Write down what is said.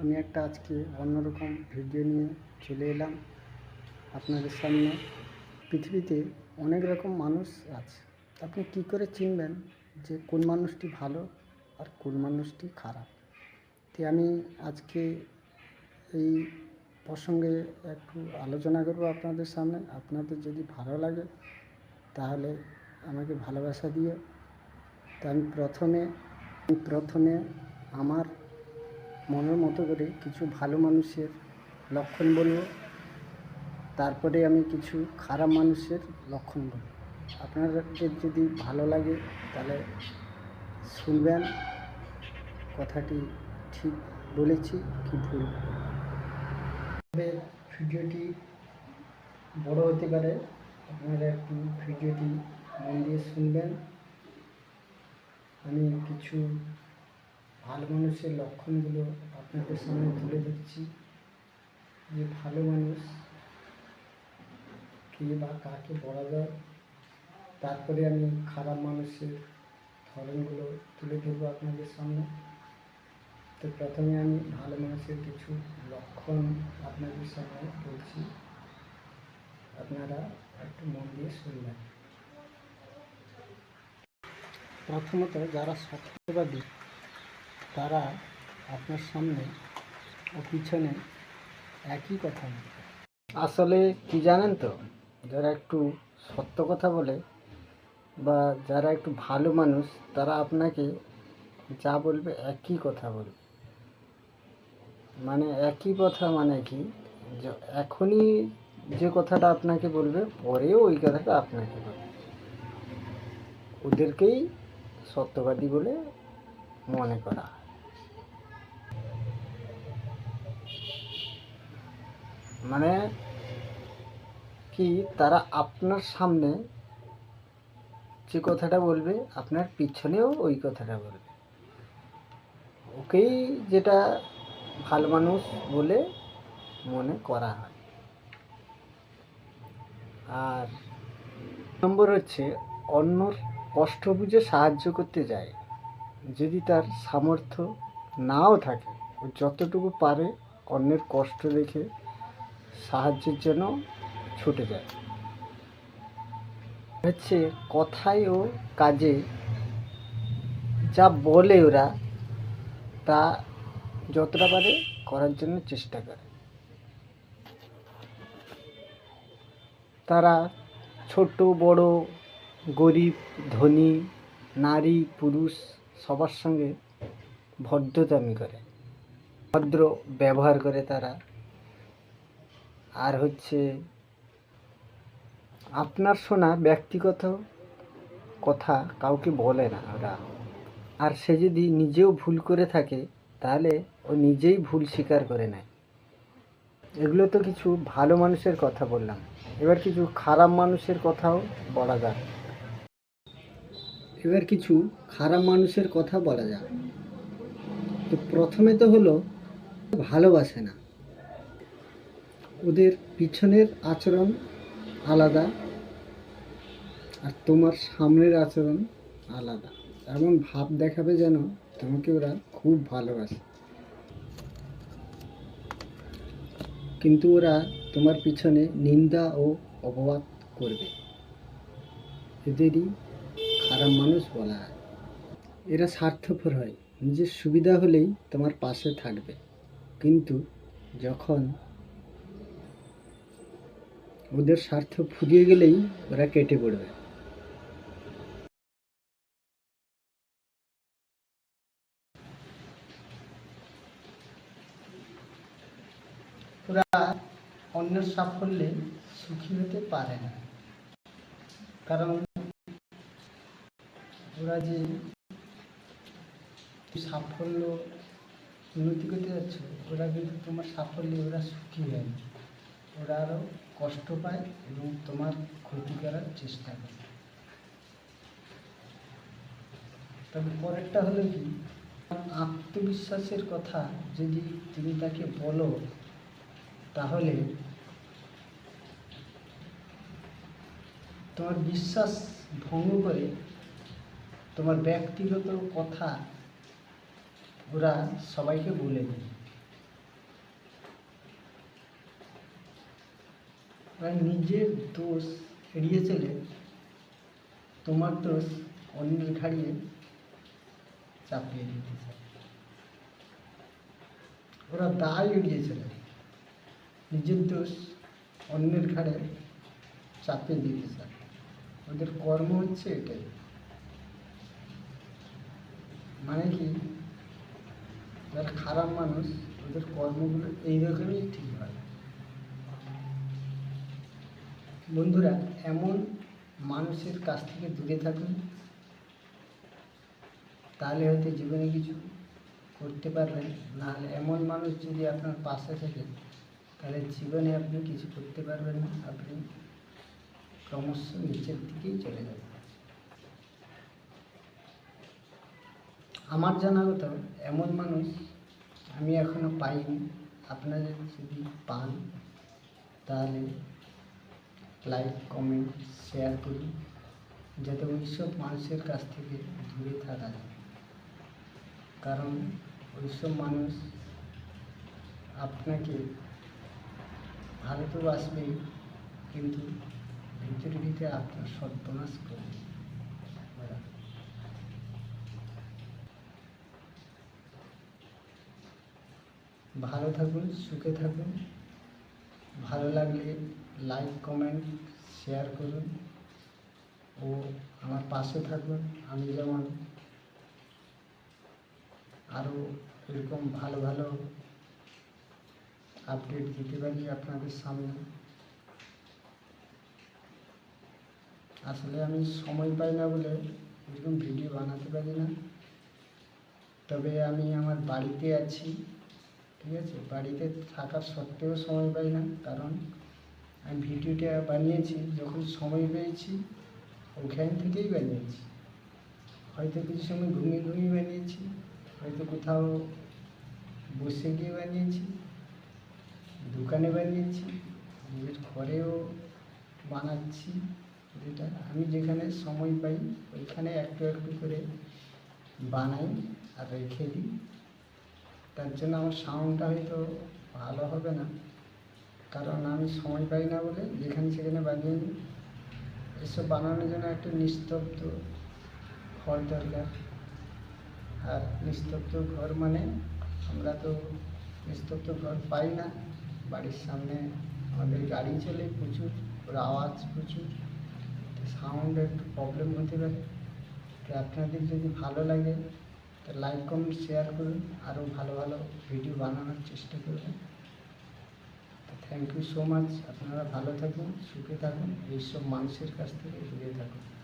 আমি একটা আজকে অন্যরকম ভিডিও নিয়ে চলে এলাম আপনাদের সামনে। পৃথিবীতে অনেক রকম মানুষ আছে। আপনি কী করে চিনবেন যে কোন মানুষটি ভালো আর কোন মানুষটি খারাপ? তো আমি আজকে এই প্রসঙ্গে একটু আলোচনা করব আপনাদের সামনে। আপনাদের যদি ভালো লাগে তাহলে আমাকে ভালোবাসা দিও। তো আমি প্রথমে প্রথমে আমার মনের মতো করে কিছু ভালো মানুষের লক্ষণ বলব। তারপরে আমি কিছু খারাপ মানুষের লক্ষণ বলব। আপনাদের যদি ভালো লাগে, তাহলে শুনবেন। কথাটি ঠিক বলেছি কি ভুল? ভিডিওটি বড় হতে পারে। আপনারা একটু ভিডিওটি মন দিয়ে শুনবেন। আমি কিছু ভালো মানুষের লক্ষণগুলো আপনাদের সামনে তুলে ধরছি। যে ভালো মানুষ কে বা কাকে বলা যায়, তারপরে আমি খারাপ মানুষের ধরনগুলো তুলে ধরবো আপনাদের সামনে। তো প্রথমে আমি ভালো মানুষের কিছু লক্ষণ আপনাদের সামনে বলছি। আপনারা একটু মন দিয়ে শুনবেন। প্রথমত যারা সত্যবাদী তারা আপনার সামনে ও পিছনে একই কথা বলবে আসলে কি জানেন তো, যারা একটু সত্য কথা বলে বা যারা একটু ভালো মানুষ, তারা আপনাকে যা বলবে একই কথা বলবে। মানে একই কথা মানে কি এখনই যে কথাটা আপনাকে বলবে, পরেও ওই কথাটা আপনাকে বলবে। ওদেরকেই সত্যবাদী বলে মনে করা। মানে কি তারা আপনার সামনে যে কথাটা বলবে, আপনার পিছনেও ওই কথাটা বলবে। ওকেই যেটা ভালো মানুষ বলে মনে করা হয়। আর নম্বর হচ্ছে, অন্যর কষ্ট বুঝে সাহায্য করতে যায়। যদি তার সামর্থ্য নাও থাকে, ও যতটুকু পারে অন্যের কষ্ট দেখে সাহায্যের জন্য ছুটে যায়। হচ্ছে কথায় ও কাজে যা বলে ওরা, তা যতটা পারে করার জন্য চেষ্টা করে। তারা ছোট, বড়, গরিব, ধনী, নারী, পুরুষ সবার সঙ্গে ভদ্রতামি করে। ভদ্র ব্যবহার করে তারা আর হচ্ছে আপনার শোনা ব্যক্তিগত কথা কাউকে বলে না ওরা। আর সে যদি নিজেও ভুল করে থাকে, তাহলে ও নিজেই ভুল স্বীকার করে নেয়। এগুলো তো কিছু ভালো মানুষের কথা বললাম। এবার কিছু খারাপ মানুষের কথাও বলা যাক। এবার কিছু খারাপ মানুষের কথা বলা যাক। তো প্রথমে তো হলো, ভালোবাসে না। ওদের পিছনের আচরণ আলাদা আর তোমার সামনের আচরণ আলাদা। এমন ভাব দেখাবে যেন তোমাকে ওরা খুব ভালোবাসে। কিন্তু ওরা তোমার পিছনে নিন্দা ও অপবাদ করবে। এদেরই খারাপ মানুষ বলা হয়। এরা স্বার্থপর হয়। নিজের সুবিধা হলেই তোমার পাশে থাকবে। কিন্তু যখন ওদের স্বার্থ ফুরিয়ে গেলেই ওরা কেটে পড়বে। ওরা অন্যের সাফল্যে সুখী হতে পারে না। কারণ ওরা যে সাফল্য উন্নতি করতে যাচ্ছে, ওরা কিন্তু তোমার সাফল্যে ওরা সুখী হয় না ওরা আরও কষ্ট পায় এবং তোমার ক্ষতি করার চেষ্টা করে। তবে পরেরটা হলো কি? আত্মবিশ্বাসের কথা যদি তুমি তাকে বলো, তাহলে তোমার বিশ্বাস ভঙ্গ করে তোমার ব্যক্তিগত কথা ওরা সবাইকে বলে দেয় ওরা নিজের দোষ এড়িয়ে চলে তোমার দোষ অন্যের ঘাড়িয়ে চাপিয়ে দিতে চায়। ওরা দায় এড়িয়ে চলে। নিজের দোষ অন্যের ঘাড়ে চাপিয়ে দিতে চায়। ওদের কর্ম হচ্ছে এটাই। মানে কি? যারা খারাপ মানুষ, ওদের কর্মগুলো এইরকমই ঠিক হয়। বন্ধুরা, এমন মানুষের কাছ থেকে দূরে থাকুন। তাহলে হয়তো জীবনে কিছু করতে পারবেন। নাহলে এমন মানুষ যদি আপনার পাশে থাকে, তাহলে জীবনে আপনি কিছু করতে পারবেন না। আপনি ক্রমশ নিচের দিকেই চলে যাবেন। আমার জানা মতো এমন মানুষ আমি এখনও পাইনি। আপনারা যদি পান, তাহলে লাইক, কমেন্ট, শেয়ার করুন যাতে ওইসব মানুষের কাছ থেকে দূরে থাকা যায়। কারণ ওইসব মানুষ আপনাকে ভালো তো বাসবেই, কিন্তু ভিতরে ভিতরে আপনার সর্বনাশ করবে ভালো থাকুন, সুখে থাকুন। ভালো লাগলে লাইক কমেন্ট শেয়ার করুন। ও আমার পাশে থাকুন, আমি যেমন আরও এরকম ভালো ভালো আপডেট দিতে পারি আপনাদের সামনে। আসলে আমি সময় পাই না বলে এরকম ভিডিও বানাতে পারি না। তবে আমি আমার বাড়িতে আছি, ঠিক আছে? বাড়িতে থাকার সত্ত্বেও সময় পাই না, কারণ আমি ভিডিওটা বানিয়েছি, যখন সময় পেয়েছি, ওখান থেকেই বানিয়েছি। হয়তো কিছু সময় ঘুমিয়ে ঘুমিয়ে বানিয়েছি, হয়তো কোথাও বসে গিয়ে বানিয়েছি, দোকানে বানিয়েছি, নিজের ঘরেও বানাচ্ছি যেটা। আমি যেখানে সময় পাই, ওইখানে একটু একটু করে বানাই আর রেখে দিই। তার জন্য আমার সাউন্ডটা হয়তো ভালো হবে না। কারণ আমি সময় পাই না বলে যেখানে সেখানে বানিয়ে নিই। এসব বানানোর জন্য একটা নিস্তব্ধ ঘর দরকার। আর নিস্তব্ধ ঘর মানে আমরা তো নিস্তব্ধ ঘর পাই না। বাড়ির সামনে আমাদের গাড়ি চলে প্রচুর, ওর আওয়াজ প্রচুর। সাউন্ড একটু প্রবলেম হতে পারে। তো আপনাদের যদি ভালো লাগে, তো লাইক কমেন্ট শেয়ার করুন। আরও ভালো ভালো ভিডিও বানানোর চেষ্টা করবেন। থ্যাংক ইউ সো মাচ আপনারা ভালো থাকুন, সুখে থাকুন, এইসব মানুষের কাছ থেকে দূরে থাকুন।